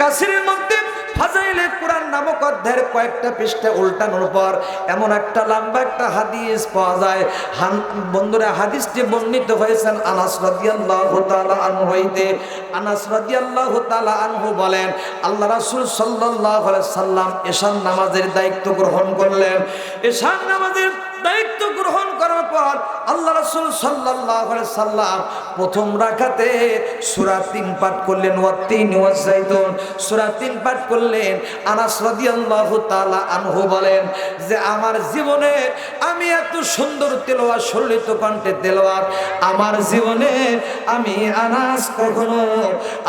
কাসিরের মধ্যে ফাজাইলে কোরআন নামক অধ্যায়ের কয়েকটা পৃষ্ঠা উল্টানোর পর এমন একটা লম্বা একটা হাদিস পাওয়া যায়। বন্ধুরা, হাদিসটি বর্ণিত হয়েছেন আনাস তাআলা আনহু হইতে। আনাস তাআলা আনহু বলেন, আল্লাহ রাসূল সাল্লাল্লাহু আলাইহি সাল্লাম এশান নামাজের দায়িত্ব গ্রহণ করলেন। এশান নামাজের দায়িত্ব গ্রহণ করার পর আল্লাহ রাসূল সাল্লাল্লাহু আলাইহি সাল্লাম প্রথম রাখাতে সুরা তিন পাঠ করলেন ওয়া তিন ওয়া যাইতুন। সূরা তিন পাঠ করলেন, আনাস রাদিয়াল্লাহু তাআলা আনহু বলেন যে, আমার জীবনে আমি এত সুন্দর তেলাওয়াত সলিত কণ্ঠে তেলাওয়াত আমার জীবনে আমি আনাস কখনো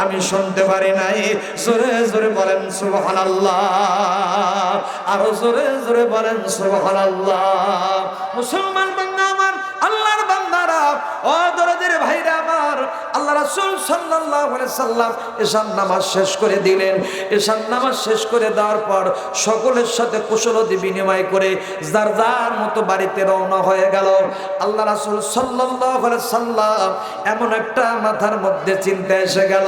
আমি শুনতে পারি নাই। জোরে জোরে বলেন, সুবহানাল্লাহ। আর জোরে জোরে বলেন, সুবহানাল্লাহ। মুসলমান বান্দা আমার, আল্লাহর বান্দারা ও দরদের ভাইরা আমার আল্লাহ রাসূল আলাইহি সাল্লাম এশান নামাজ শেষ করে দিলেন। এশান নামাজ শেষ করে দেওয়ার পর সকলের সাথে কুশলতি বিনিময় করে যার যার মতো বাড়িতে রওনা হয়ে গেল। আল্লাহ রাসূল আলাইহি সাল্লাম এমন একটা মাথার মধ্যে চিন্তা এসে গেল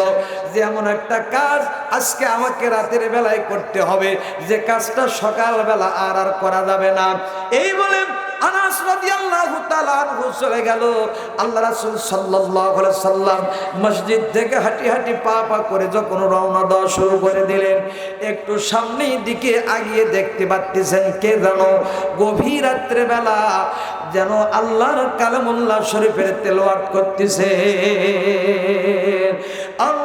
যে এমন একটা কাজ আজকে আমাকে রাতের বেলায় করতে হবে। যে কাজটা সকালবেলা আর আর করা যাবে না। এই বলে আনাস রাদিয়াল্লাহু তাআলা আনহু চলে গেল। আল্লাহ রাসূল সাল্লাল্লাহু সাল্লাম মসজিদ থেকে হাঁটি হাঁটি পা পা করে যখন রওনা দেওয়া শুরু করে দিলেন, একটু সামনের দিকে আগিয়ে দেখতে পাচ্ছেন কে জানো? গভীর রাত্রে বেলা যেন আল্লাহর কালামুল্লাহ শরীফের তেলাওয়াত করতেছে আর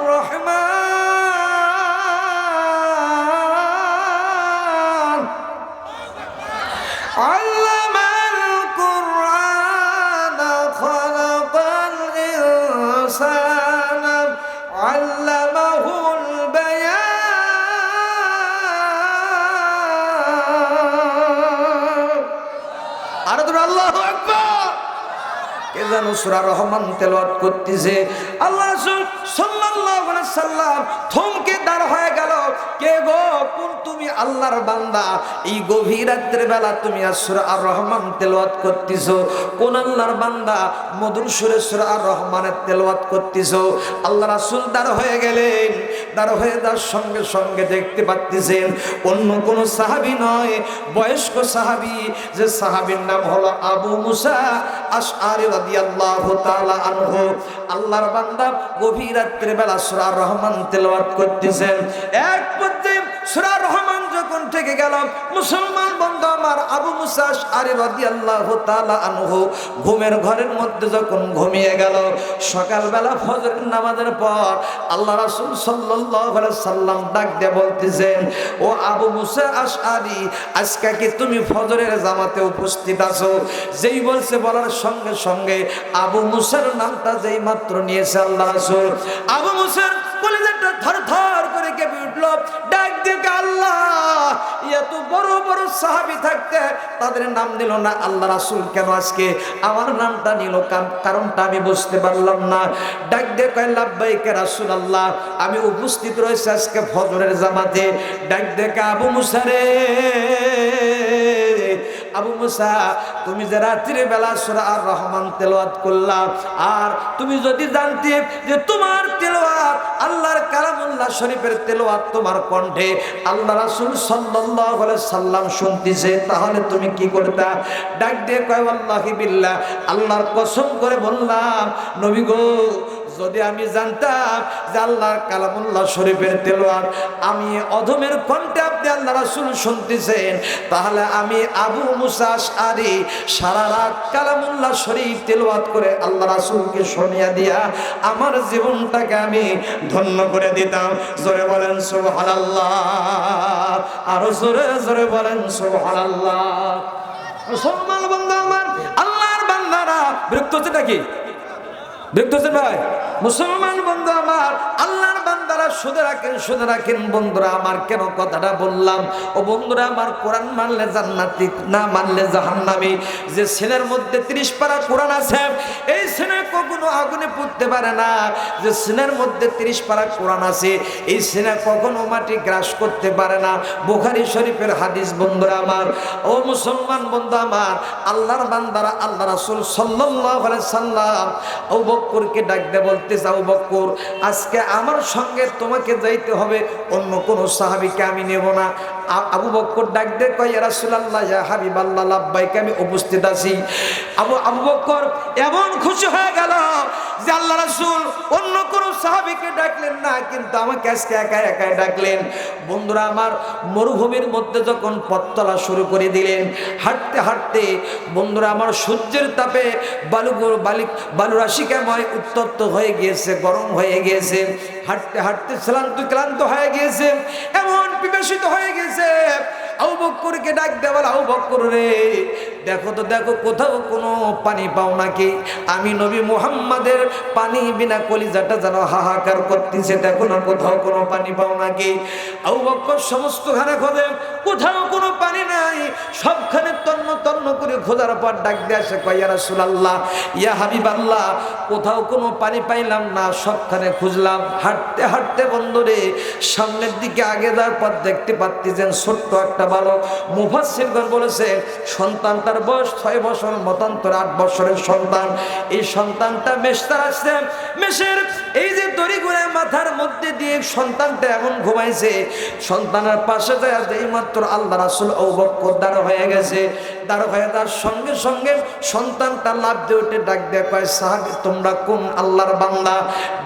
আল্লামাহুল বায়ান। আর তোর আল্লাহু আকবার। কে জানো সূরা রহমান তেলাওয়াত করতেছে? আল্লাহ রাসূল সাল্লাল্লাহু আলাইহি সাল্লাম থমকে দাঁড় হয়ে গেল। কে গো? কোন তুমি আল্লাহর বান্দা। এই গভীর রাত্রে বেলা তুমি আর সূরা আর রহমান তেলাওয়াত করতেছো। কোন আল্লাহর বান্দা মধুর সুরে সূরা আর রহমানের তেলাওয়াত করতেছো? আল্লাহ রাসূল দাঁড় হয়ে গেলেন। দাঁড় হয়ে যাওয়ার সঙ্গে সঙ্গে দেখতে পাচ্ছেন অন্য কোন সাহাবী নয়, বয়স্ক সাহাবী, যে সাহাবীর নাম হলো আবু মুসা আশআরি রাদিয়াল্লাহু তাআলা আনহু। আল্লাহর বান্দা গভীর রাত্রে বেলা সূরা রহমান তেলাওয়াত করতেছেন। এক পর্যায়ে সূরা রহমান যখন থেকে গেল, মুসলমান বন্ধু আমার আবু মুসা আশআরি রাদিয়াল্লাহু তাআলা আনহু ঘুমের ঘরের মধ্যে যখন ঘুমিয়ে গেল, সকালবেলা ফজরের নামাজের পর আল্লাহ রাসূল আলাইহি সাল্লাম ডাক দিয়ে বলতেছেন, ও আবু মুসা আশআরি, আজকে কি তুমি ফজরের জামাতে উপস্থিত আছো? যেই বলছে বলার সঙ্গে সঙ্গে আবু মুসার নামটা যেই মাত্র নিয়েছে আল্লাহ রাসূল। আবু মুসার আল্লাহ বড় বড় সাহাবি থাকতে তাদের নাম না। আল্লাহ রাসূল আমার নামটা নিল? কারণটা আমি বুঝতে পারলাম না। ডাক দিয়ে কয়, লাব্বাইকে রাসূল আল্লাহ আমি উপস্থিত রয়েছে আজকে ফজরের জামাতে। ডাক দেখে আবু মুসারে আবু মুসা, তুমি যে রাত্রি বেলা সুরা আর রহমান তেলাওয়াত করলা, আর তুমি যদি জানতে যে তোমার তেলাওয়াত আল্লাহর কালামুল্লাহ শরীফের তেলাওয়াত তোমার কণ্ঠে আল্লাহ রাসূল আলাইহি সাল্লাম শুনতিছে, তাহলে তুমি কি করতা? ডাক দিয়ে কয় আল্লাহি বিল্লাহ, আল্লাহর কসম করে বললাম, নবী গো যদি আমি জানতাম যে আল্লাহর কালামুল্লাহ শরীফের তেলোয়ার আমি অধমের কণ্ঠে আপনি আল্লাহ রাসুল শুনতেছেন, তাহলে আমি আবু মুসাস আরি সারা রাত কালামুল্লাহ শরীফ তেলোয়াত করে আল্লাহ রাসূলকে শুনিয়া দিয়া আমার জীবনটাকে আমি ধন্য করে দিতাম। জোরে বলেন সুবহানাল্লাহ, আরও জোরে জোরে বলেন সুবহানাল্লাহ। মুসলমান বন্ধু আমার, আল্লাহর বান্দারা হচ্ছে নাকি? দেখতেছেন ভাই? মুসলমান বন্ধু আমার শুধু রাখেন শুধু রাখেন, বন্ধুরা, আমার কেন কথাটা বললাম? ও বন্ধুরা, আমার কোরআন মানলে জান্নাতি, না মানলে জাহান্নামি। যে ছেলের মধ্যে ত্রিশ পারা কোরআন আছে, এই ছেলে কখনো আগুনে পুড়তে পারে না। যে ছেলের মধ্যে ত্রিশ পারা কোরআন আছে, এই ছেলে কখনো মাটি গ্রাস করতে পারে না। বুখারি শরীফের হাদিস, বন্ধুরা আমার। ও মুসলমান বন্ধু আমার, আল্লাহর বান্দারা আল্লাহ রাসুল আলাইহি সাল্লাম, আবু বকরকে ডাক দিয়ে বলতেছে, আবু বকর আজকে আমার সঙ্গে তোমাকে যাইতে হবে অন্য কোনো সাহাবিকে আমি নেব না। আবু বক্কর ডাক দে কয়, ইয়া রাসূলুল্লাহ, ইয়া হাবিবাল্লাহ, লাব্বাইকে, আমি উপস্থিত আছি। আবু আবু বক্কর এমন খুশি হয়ে গেল যে আল্লাহ রাসূল অন্য কোনো সাহাবীকে ডাকলেন না, কিন্তু আমাকে আজকে একা একাই ডাকলেন। বন্ধুরা, আমার মরুভূমির মধ্যে যখন পথতলা শুরু করে দিলেন, হাঁটতে হাঁটতে, বন্ধুরা, আমার সূর্যের তাপে বালু বালি বালুরাশিকাময় উত্তপ্ত হয়ে গিয়েছে, গরম হয়ে গিয়েছে। হাঁটতে হাঁটতে ক্লান্ত ক্লান্ত হয়ে গিয়েছে। এমন বিবেশিত হয়ে গেছে। আউ বক্করকে ডাক দেওয়াল আউ বক্কর রে, দেখো তো, দেখো, কোথাও কোনো পানি পাও নাকি? আমি নবী মুহাম্মাদের পানি বিনা কলিজাটা যেন হাহাকার করতেছে, দেখো না, কোথাও কোনো পানি পাও নাকি? আউ সমস্ত খানে খোঁজে, কোথাও কোনো পানি নাই, সবখানে তন্ন তন্ন করে খোঁজার পর ডাক দিয়ে আসে, কয়া রাসূলুল্লাহ, ইয়া হাবিব আল্লাহ কোথাও কোনো পানি পাইলাম না, সবখানে খুঁজলাম। হাঁটতে হাঁটতে, বন্ধুরে, সামনের দিকে আগে যাওয়ার পর দেখতে পাচ্ছেন ছোট্ট একটা বালক মুফাসসিরগণ বলেছে, সন্তান তার বয়স ছয় বছর, মতান্তর আট বছরের সন্তান। এই সন্তানটা মেশতার আসছে মেশের এই যে দড়ি করে মাথার মধ্যে দিয়ে সন্তানটা এমন ঘুমাইছে, সন্তানের পাশে যায় যেই মাত্র আল্লাহ রাসুল ঔবক্কর দাঁড় হয়ে গেছে। দাঁড় হয়ে তার সঙ্গে সঙ্গে সন্তানটা লাভ দিয়ে উঠে ডাক দেয়া কয়, সাহাবি, তোমরা কোন আল্লাহর বান্দা?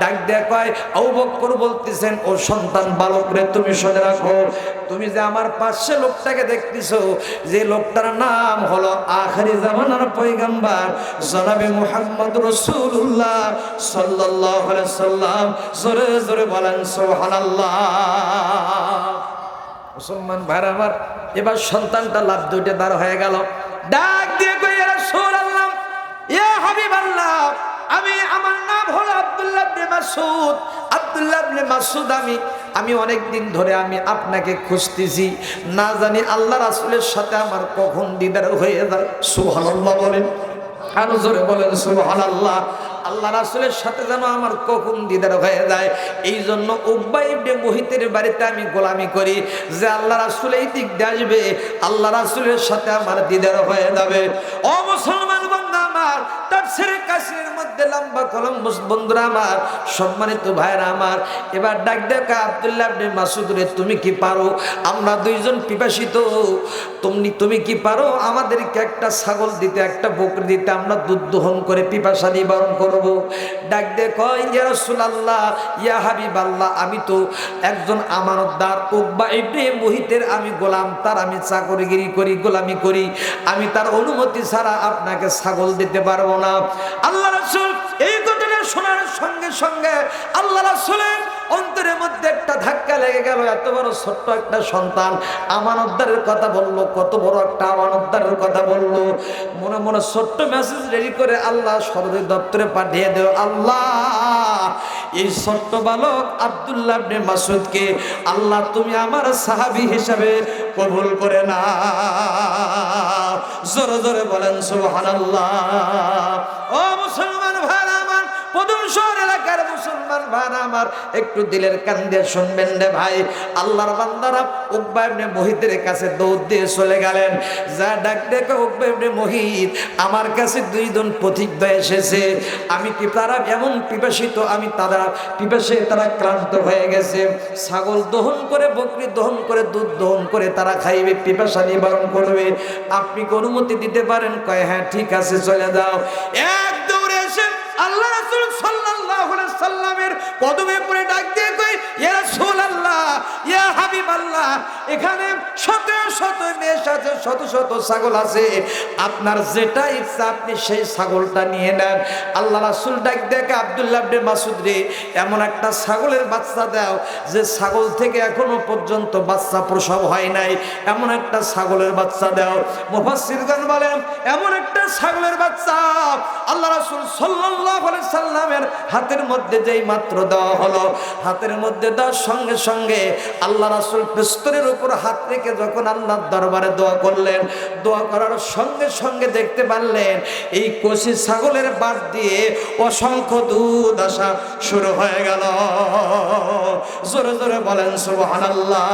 ডাক দেয়া কয় ঔবক্কর বলতেছেন, ও সন্তান বালক রে, তুমি শুনে রাখো। তুমি যে আমার পাশে লোকটাকে দেখতেছ, যে লোকটার নাম হলো আখরি জামানার পয়গাম্বার, জনাবে মুহাম্মদ রসুল্লাহ আলাইহি সাল্লাম, জোরে জোরে বলেন, সুবহানাল্লাহ। মুসলমান ভাইরা আমার, এবার সন্তানটা লাভ দুইটা দাঁড় হয়ে গেল। ডাক দিয়ে কই রাসূল আল্লাহ ইয়া হাবিব আল্লাহ আমি, আমার নাম হলো আব্দুল্লাহ মাসউদ আব্দুল্লাহ মাসউদ আমি আমি অনেক দিন ধরে আমি আপনাকে খুঁজতেছি, না জানি আল্লাহ রাসূলের সাথে আমার কখন দিদার হয়ে যায়। সুবহানাল্লাহ বলেন। আরও জোরে বলেন, সুবহানাল্লাহ আল্লাহ রাসুলের সাথে যেন আমার কখন দিদার হয়ে যায় এই জন্য উব্বা ইবনে মুহিতের বাড়িতে আমি গোলামি করি যে আল্লাহ রাসুল এই দিক দিয়ে আসবে, আল্লাহ রাসুলের সাথে আমার দিদার হয়ে যাবে। ও মুসলমান বন্ধু আমার লম্বা কলম বন্ধুরা আমার, সম্মানিত আমার, এবার ডাক তুমি কি পারো? আমরা দুইজন পিপাসিত, তুমি তুমি কি পারো? আমাদেরকে একটা ছাগল দিতে, একটা বকরি দিতে, আমরা দুধ দহন করে পিপাসা নিবারণ করব। ডাক দে কয়, ইয়া হাবিব হাবিবাল্লাহ, আমি তো একজন আমানতদার, উকবা ইবনে মুহিতের আমি গোলাম, তার আমি চাকরিগিরি করি, গোলামি করি। আমি তার অনুমতি ছাড়া আপনাকে ছাগল দিতে পারব না। আল্লাহ রসুল এই ঘটনা শোনার সঙ্গে সঙ্গে আল্লাহ রাসূলের অন্তরের মধ্যে একটা ধাক্কা লেগে গেল, এত বড় ছোট্ট একটা সন্তান। আমানতদারের কথা বলল, কত বড় একটা আমানতদারের কথা বলল। মনে মনে ছোট্ট মেসেজ রেডি করে আল্লাহ সরকারি দপ্তরে পাঠিয়ে দেও আল্লাহ, এই ছোট্ট বালক আব্দুল্লাহ ইবনে মাসুদকে আল্লাহ তুমি আমার সাহাবী হিসাবে কবুল করে না জোরে জোরে বলেন, সুবহানাল্লাহ। ও মুসলমান ভাইরা এলাকার মুসলমান ভাইরা আমার, একটু দিলের কান দিয়ে শুনবেন রে ভাই। আল্লাহর বান্দারা কাছে দৌড় দিয়ে চলে গেলেন। যা ডাক দেখে উকবা মুহিত, আমার কাছে দুইজন পথিক এসেছে। আমি তারা এমন পিপাসিত? আমি তারা পিপাসে তারা ক্লান্ত হয়ে গেছে। ছাগল দহন করে, বকরি দহন করে, দুধ দহন করে তারা খাইবে, পিপাসা নিবারণ করবে। আপনি অনুমতি দিতে পারেন? কয় হ্যাঁ ঠিক আছে, চলে যাও। এক দৌড়ে এসে আল্লাহ রাসূল সাল্লাল্লাহু আলাইহি সাল্লামের কদমে পড়ে ডাক দিয়ে কই ইয়া রাসূলুল্লাহ, ইয়া হাবিবাল্লাহ, এখানে শত শত মেষ আছে, শত শত ছাগল আছে। আপনার যেটা ইচ্ছা আপনি সেই ছাগলটা নিয়ে নেন। আল্লাহ রাসূল ডাক দেখে আব্দুল্লাহ ইবনে মাসুদ রে, এমন একটা ছাগলের বাচ্চা দাও, যে ছাগল থেকে এখনও পর্যন্ত বাচ্চা প্রসব হয় নাই। এমন একটা ছাগলের বাচ্চা দাও। মুফাসসিরগণ বলেন, এমন একটা ছাগলের বাচ্চা। আল্লাহ রাসূল আলাইহি সাল্লামের হাতের মধ্যে যেই মাত্র দেওয়া হলো, হাতের মধ্যে দেওয়ার সঙ্গে সঙ্গে আল্লাহ রাসূল পিস্তরের উপর হাত রেখে যখন আল্লাহর দরবারে দোয়া করলেন। দোয়া করার সঙ্গে সঙ্গে দেখতে পারলেন, এই কষি ছাগলের বাদ দিয়ে অসংখ্য দুধ আসা শুরু হয়ে গেল। জোরে জোরে বলেন, সুবহানাল্লাহ।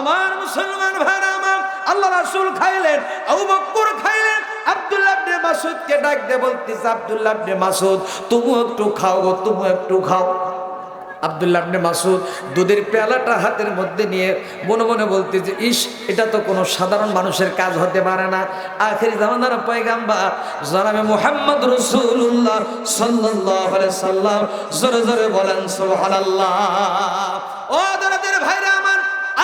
আমার মুসলমান ভাইরা, আমার আল্লাহ রাসূল খাইলেন, আবু বকর খাইলেন, আব্দুল্লাহ ইবনে মাসুদকে ডাক দে বলতিস আব্দুল্লাহ ইবনে মাসুদ তুমি একটু খাও তুমি একটু খাও। আব্দুল্লাহ আপনি মাসুদ দুধের পেয়ালাটা হাতের মধ্যে নিয়ে মনে মনে বলতে যে, ইস, এটা তো কোনো সাধারণ মানুষের কাজ হতে পারে না। আখের জামানার পয়গাম্বা জনাবে মোহাম্মদ রসুল্লাহ সাল্লাহ সাল্লাম জোরে জোরে বলেন সোহান ও দরদের ভাইরা, আমার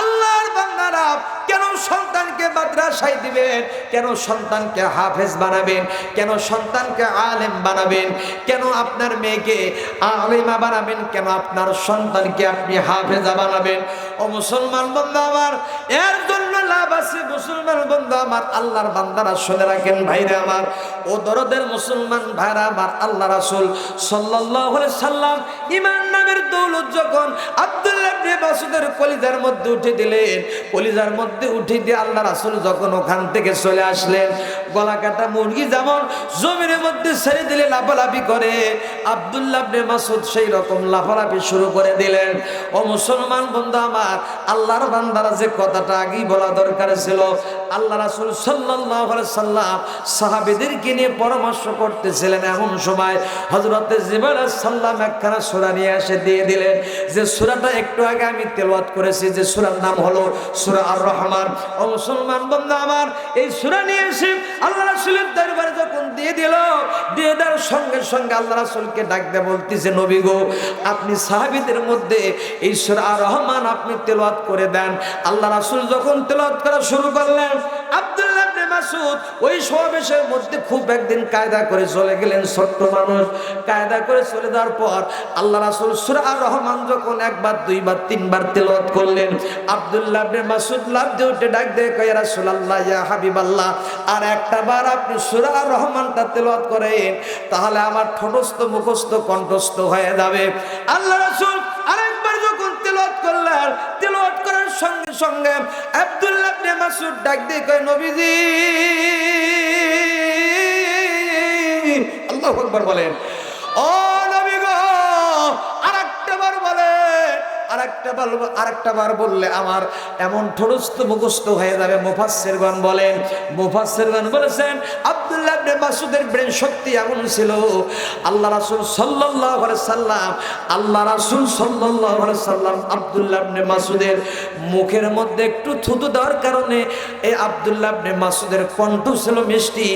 আল্লাহর বান্দারা কেন সন্তানকে মাদ্রাসায় দিবেন? কেন সন্তানকে হাফেজ বানাবেন? কেন সন্তানকে আলেম বানাবেন? কেন আপনার মেয়েকে আলেমা বানাবেন? কেন আপনার সন্তানকে আপনি হাফেজা বানাবেন? ও মুসলমান বন্ধু আমার, এর জন্য কলিজার মধ্যে উঠে দিলেন, কলিজার মধ্যে উঠে দিয়ে আল্লাহ রাসূল যখন ওখান থেকে চলে আসলেন, গলা কাটা মুরগি যেমন জমির মধ্যে ছেড়ে দিলে লাফালাফি করে, আব্দুল্লাহ মাসুদ সেই রকম লাফালাফি শুরু করে দিলেন। ও মুসলমান বন্ধু আমার, আল্লাহর বান্দারা যে কথাটা আগেই বলা দরকার ছিল। আল্লাহ রাসূল আলাইহি সাল্লাম সাহাবীদেরকে নিয়ে পরামর্শ করতেছিলেন এমন সময় হযরতে জিবরাইল সাল্লাম একখানা সূরা নিয়ে এসে দিয়ে দিলেন যে, সূরাটা একটু আগে আমি তেলাওয়াত করেছি, যে সূরার নাম হলো সূরা আর রহমান ও মুসলমান বন্ধু আমার, এই সূরা নিয়ে এসে আল্লাহ রাসূলের দরবারে যখন দিয়ে দিল, দিয়ে দেওয়ার সঙ্গে সঙ্গে আল্লাহ রাসূলকে ডাক দিয়ে বলতেছে, নবী গো, আপনি সাহাবীদের মধ্যে এই সূরা আর রহমান আপনি তেলাওয়াত করে দেন। আল্লাহ রাসূল যখন তেলাওয়াত করা শুরু করলেন। আব্দুল্লাহ ওই সমাবেশের মধ্যে খুব একদিন কায়দা করে চলে গেলেন মানুষ। কায়দা করে চলে যাওয়ার পর আল্লাহ রহমান যখন একবার, দুইবার, তিনবার তেলাওয়াত করলেন, আব্দুল্লাহ লাভ দিয়ে উঠে ডাক ইয়া রাসূলুল্লাহ হাবিবাল্লাহ, আর একটা বার আপনি সূরা আর রহমানটা তেলাওয়াত করেন, তাহলে আমার ঠোঁটস্থ, মুখস্থ, কণ্ঠস্থ হয়ে যাবে। আল্লাহ রাসূল আরেকবার যখন তেলাওয়াত করলেন, তেলাওয়াত সঙ্গে সঙ্গে আবদুল্লাহ মাসুদ ডাক দিয়ে কয় নবীজি। আল্লাহ বলেন ও আরেকটা বার আরেকটা বার বললে আমার এমন ঠোরস্ত মুখস্থ হয়ে যাবে। মুফাসসিরগণ বলেন, মুফাসসিরগণ বলেছেন, আব্দুল্লাহ মাসুদের ব্রেন শক্তি এমন ছিল। আল্লাহ রাসূল আলাইহি সাল্লাম, আল্লাহ রাসূল আলাইহি সাল্লাম আব্দুল্লাহ মাসুদের মুখের মধ্যে একটু থুতু দেওয়ার কারণে এই আব্দুল্লাহ মাসুদের কণ্ঠ ছিল মিষ্টি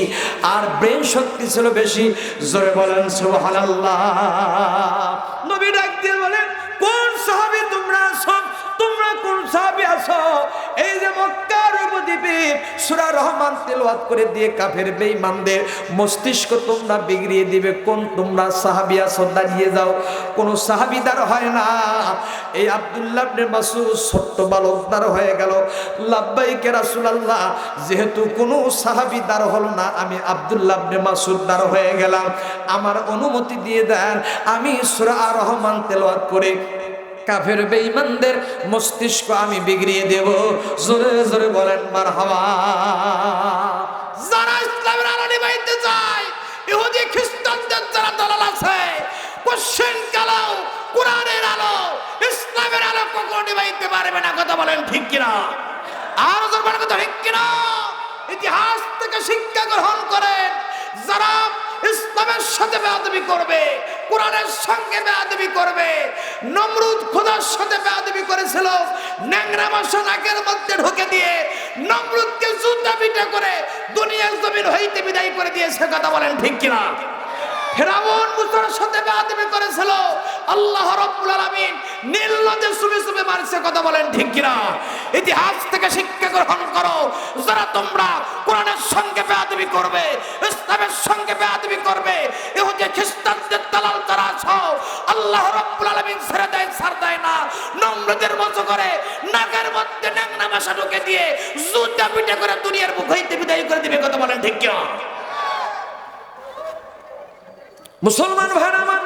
আর ব্রেন শক্তি ছিল বেশি। জোরে বলেন, সুবহানাল্লাহ। নবী ডাক দিয়ে বলেন সাহাবী এই যে মক্কার উপদ্বীপে সূরা রহমান তেলাওয়াত করে দিয়ে কাফের বেঈমানদের মস্তিষ্ক তোমরা বিগড়িয়ে দিবে। কোন তোমরা সাহাবী আছো? দাঁড়িয়ে যাও। কোন সাহাবীদার হয় না। এই আব্দুল্লাহ মাসউদ ছোট্ট বালকদার হয়ে গেল। লাব্বাইকে রাসূলুল্লাহ, যেহেতু কোনো সাহাবীদার হলো না, আমি আব্দুল্লাহ মাসউদ দার হয়ে গেলাম। আমার অনুমতি দিয়ে দেন, আমি সুরা রহমান তেলাওয়াত করে কাফের বেঈমানদের মস্তিষ্ক আমি বিগড়িয়ে দেব। জোরে জোরে বলেন, মারহাবা। যারা ইসলামের আলো নিবাইতে চায় ইহুদি, খ্রিস্টানদের যারা দলাল আছে কোশ্চেন কালাও কোরআনের আলো, ইসলামের আলো কখনো নিবাইতে পারবে না, কথা বলেন ঠিক কিনা? আর জোরবার কথা ঠিক কিনা? ইতিহাস থেকে শিক্ষা গ্রহণ করেন, যারা ইসলামের সাথে বেয়াদবি করবে কোরআনের সঙ্গে বেয়াদবি করবে। নমরুদ খোদার সাথে বেয়াদবি করেছিল। ন্যাংরা মাসা নাকের মধ্যে ঢুকে দিয়ে নমরুদকে জুতা পিটা করে দুনিয়ার জমিন হইতে বিদায় করে দিয়েছে। কথা বলেন ঠিক কিনা? ফেরাউন মুসার সাথে বেয়াদবি করেছিল। আল্লাহ রাব্বুল আলামিন নীল নদে সুবে সুবে মারছে, কথা বলেন ঠিক কিনা? ইতিহাস থেকে শিক্ষা গ্রহণ করো, যারা তোমরা কোরআনের সঙ্গে বেয়াদবি করবে, ইসলামের সঙ্গে বেয়াদবি করবে, ইহুদি, খ্রিস্টানদের দালাল যারা আছো, আল্লাহ রাব্বুল আলামিন ছেড়ে দেয়, ছাড় দেয় না। নম্রদের মতো করে নাকের মধ্যে ন্যাংনা ভাষা ঢুকে দিয়ে জুতা পিটে করে দুনিয়ার মুখ হইতে বিদায় করে দিবে, কথা বলেন ঠিক কিনা? মুসলমান ভাই আমার,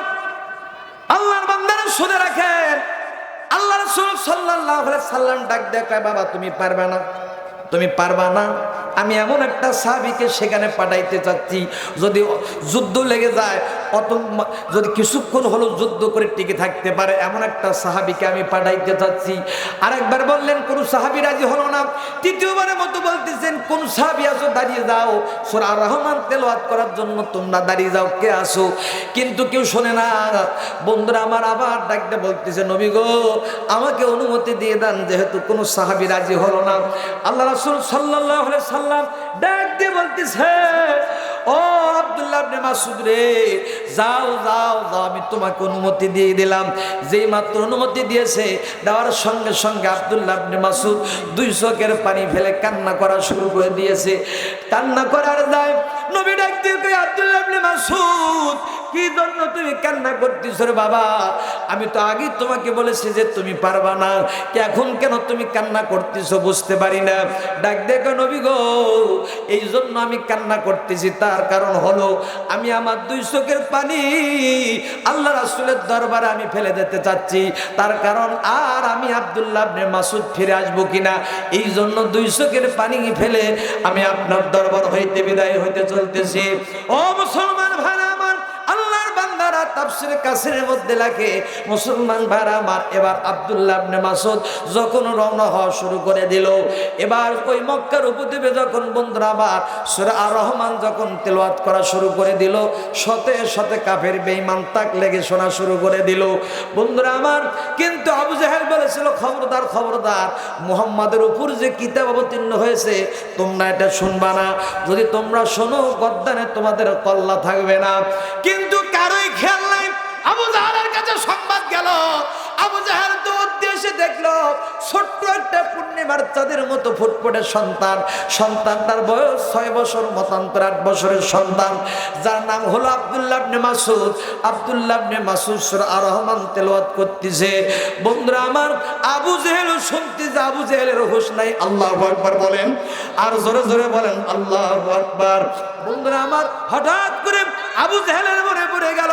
আল্লাহর বান্দারা শুনে রাখেন। আল্লাহ রাসূল আলাইহি সাল্লাম ডাক দেয়, কয়, বাবা, তুমি পারবে না। তুমি পারবা না? আমি এমন একটা সাহাবিকে সেখানে পাঠাইতে চাচ্ছি, যদি যুদ্ধ লেগে যায় অত যদি কিছুক্ষণ হলো যুদ্ধ করে টিকে থাকতে পারে, এমন একটা সাহাবিকে আমি পাঠাইতে চাচ্ছি। আরেকবার বললেন, কোন সাহাবি রাজি হলো না। তৃতীয়বারের মতো বলতেছেন, কোন সাহাবি আসো, দাঁড়িয়ে যাও। সুরা রহমান তেলাওয়াত করার জন্য তোমরা দাঁড়িয়ে যাও, কে আসো? কিন্তু কেউ শোনে না। বন্ধুরা আমার আবার ডাকতে বলতেছে, নবী গো, আমাকে অনুমতি দিয়ে দেন, যেহেতু কোনো সাহাবি রাজি হলো না। আল্লাহ রাসূল আলাইহি সাল্লাম ডাক দিয়ে বলতেছে, ও আব্দুল্লাহ ইবনে মাসুদ রে, যাও যাও যাও, আমি তোমাকে অনুমতি দিয়ে দিলাম। যেই মাত্র অনুমতি দিয়েছে, দেওয়ার সঙ্গে সঙ্গে আব্দুল্লাহ ইবনে মাসুদ দুই চোখের পানি ফেলে কান্না করা শুরু করে দিয়েছে। কান্না করার দায় নবী ডাক দিয়ে আব্দুল্লাহ ইবনে মাসুদ কি জন্য তুমি কান্না করতেছ রে বাবা? আমি তো আগেই তোমাকে বলেছি যে তুমি পারবা না। এখন কেন তুমি কান্না করতেছো বুঝতে পারি না। ডাক দেখো নবী গো, এই জন্য আমি কান্না করতেছি। তার কারণ হলো, আমি আমার দুই চোখের পানি আল্লাহ রাসূলের দরবারে আমি ফেলে দিতে চাচ্ছি। তার কারণ আর আমি আব্দুল্লাহ ইবনে মাসুদ ফিরে আসব কিনা, এই জন্য দুই চোখের পানি ফেলে আমি আপনার দরবার হইতে বিদায় হইতে চলতেছি। ও মুসলমান ভাইরা বান্দারা তাফসিরে কাসিরের মধ্যে লাগে। মুসলমান ভাইরা আমার এবার আব্দুল্লাহ ইবনে মাসুদ যখন রওনা হওয়া শুরু করে দিল, এবার ওই মক্কার উপদ্বীপে যখন বন্ধুরা আবার সূরা আর রহমান যখন তেলাওয়াত করা শুরু করে দিল, শতে শতে কাফের বেঈমান তাক লেগে শোনা শুরু করে দিল। বন্ধুরা আমার, কিন্তু আবু জাহেল বলেছিল, খবরদার খবরদার, মুহাম্মাদের উপর যে কিতাব অবতীর্ণ হয়েছে, তোমরা এটা শুনবা না। যদি তোমরা শোনো, গদ্দানে তোমাদের কল্লা থাকবে না। কিন্তু কারোই খেয়াল নাই আবু জাহালের কাছে সংবাদ গেল। আবু জাহাল তো উদ্দেশ্যে দেখল ছোট্ট একটা পূর্ণিমার চাঁদের মতো ফুটফুটে সন্তান। সন্তানটার বয়স ছয় বছর, মতান্তর আট বছরের সন্তান। যার নাম হলো আব্দুল্লাহ মাসুদ আব্দুল্লাহ মাসুদ সূরা আর রহমান তেলাওয়াত করতেছে। বন্ধুরা আমার, আবু জেহেল শুনতেছে আবু জেহেলের হুঁশ নাই, আল্লাহ আকবার বলেন। আর জোরে জোরে বলেন, আল্লাহ আকবার। বন্ধুরা আমার, হঠাৎ করে আবু জেহেলের মনে পড়ে গেল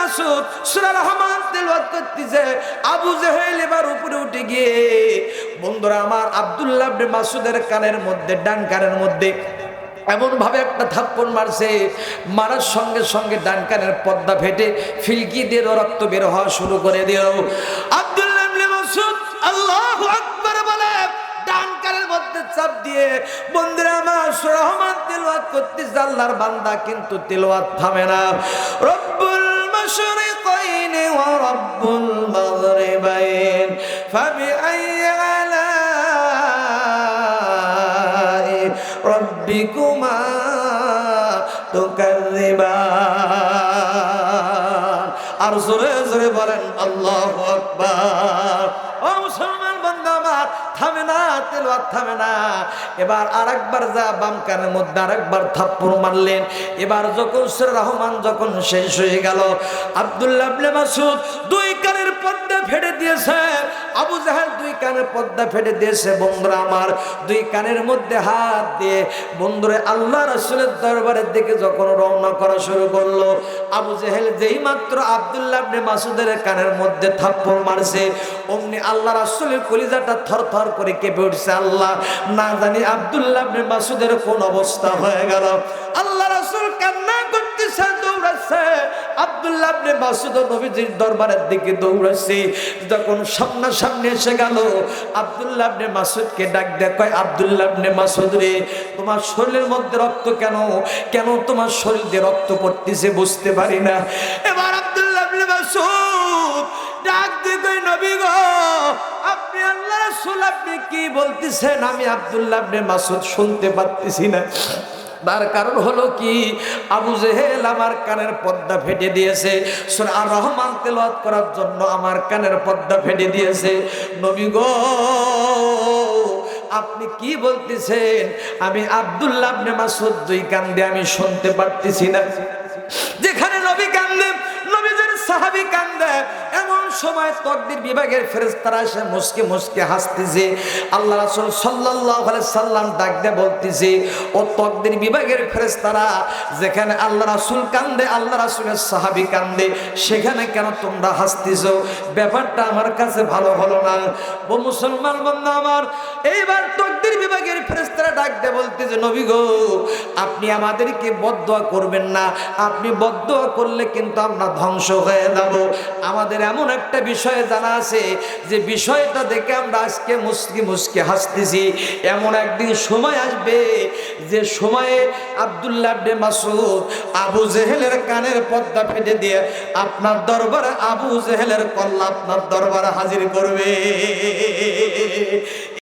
মাসুদ এবার উপরে উঠে গিয়ে, বন্ধুরা, আমার মাসুদের কানের মধ্যে, ডান কানের মধ্যে এমন ভাবে একটা মারছে, মারার সঙ্গে সঙ্গে ডান কানের পর্দা ফেটে ফিলকি দিয়ে রক্ত বের হওয়া শুরু করে দিও আব্দুল্লাহ মাসুদ আল্লাহু আকবার বলে চাপ দিয়ে বন্ধুরা আমার রহমান তেলাওয়াত করতেছে আল্লাহর বান্দা কিন্তু তেলাওয়াত থামে না রব্বুল المشرقين ورب المغربين فبأي آلاء ربكما تكذبان আর জোরে জোরে বলেন আল্লাহ আকবার ও মুসলমান বন্ধু আমার, থামে না, তেলোয়ার থামে না। এবার আরেকবার যা বাম কানের মধ্যে আরেকবার থাপ্পড় মারলেন। এবার যখন রহমান যখন শেষ হয়ে গেল, আবদুল্লাহ মাসুদ দুই কানের পর্দা ফেটে দিয়েছে। আবু জাহেল দুই কানের পর্দা ফেটে দিয়েছে। বন্ধুরা আমার দুই কানের মধ্যে হাত দিয়ে বন্ধুরে আল্লাহ রাসূলের দরবারের দিকে যখন রওনা করা শুরু করল, আবু জাহেল যেই মাত্র আব্দুল্লাহ ইবনে মাসুদের কানের মধ্যে থাপ্পড় মারছে, অমনি আল্লাহ রাসূলের কলিজাটা থরথর করে কেঁপে উঠছে। আল্লাহ, না জানি আব্দুল্লাহ ইবনে মাসুদের কোন অবস্থা হয়ে গেল। আল্লাহ রাসূল কান্না করতেছে, দৌড়াচ্ছে। আব্দুল্লাহ ইবনে মাসুদ নবীজির দরবারের দিকে দৌড়াচ্ছে। যখন সামনাসামনি এসে গেল, আব্দুল্লাহ ইবনে মাসুদকে ডাক দেয়, কয়, আব্দুল্লাহ ইবনে মাসুদ রে, তোমার শরীরের মধ্যে রক্ত কেন? কেন তোমার শরীর দিয়ে রক্ত পড়তেছে বুঝতে পারি না। এবার আব্দুল্লাহ ইবনে মাসুদ ডাক কয়, নবী গো, আপনি আল্লাহ রাসূল, আপনি কি বলতেছেন? আমি আব্দুল্লাহ ইবনে মাসুদ শুনতে পারতেছি না। তার কারণ হলো কি? আবু জেহেল আমার কানের পর্দা ফেটে দিয়েছে। আর রহমান তেলাওয়াত করার জন্য আমার কানের পর্দা ফেটে দিয়েছে। নবী গো, আপনি কি বলতেছেন? আমি আব্দুল্লাহ ইবনে মাসুদ দুই কান দিয়ে আমি শুনতে পারতেছি না। যেখানে নবী কান্দে, নবীদের সাহাবি কান্দে, এমন সময় তকদির বিভাগের ফেরেস্তারা এসে মুসকে মুসকে হাসতেছে। আল্লাহ রাসূল আলাইহি সাল্লাম ডাক দিয়ে বলতেছে, ও তকদির বিভাগের ফেরেস্তারা যেখানে আল্লাহ রাসূল কান্দে, আল্লাহ রাসূলের সাহাবি কান্দে, সেখানে কেন তোমরা হাসতেছ? ব্যাপারটা আমার কাছে ভালো হলো না। ও মুসলমান বন্ধু আমার, এইবার তকদির বিভাগের ফেরেস্তারা ডাক দিয়ে বলতেছে, নবী গো, আপনি আমাদেরকে বদয়া করবেন না। আপনি বদদোয়া করলে কিন্তু আমরা ধ্বংস হয়ে যাব। আমাদের এমন একটা বিষয় জানা আছে যে বিষয়টা দেখে আমরা আজকে মুসকি মুসকি হাসতেছি। এমন একদিন সময় আসবে যে সময়ে আবদুল্লাহ ডে মাসুদ আবু জেহেলের কানের পদ্মা ফেটে দিয়ে আপনার দরবারে আবু জেহেলের কল্লা আপনার দরবারে হাজির করবে।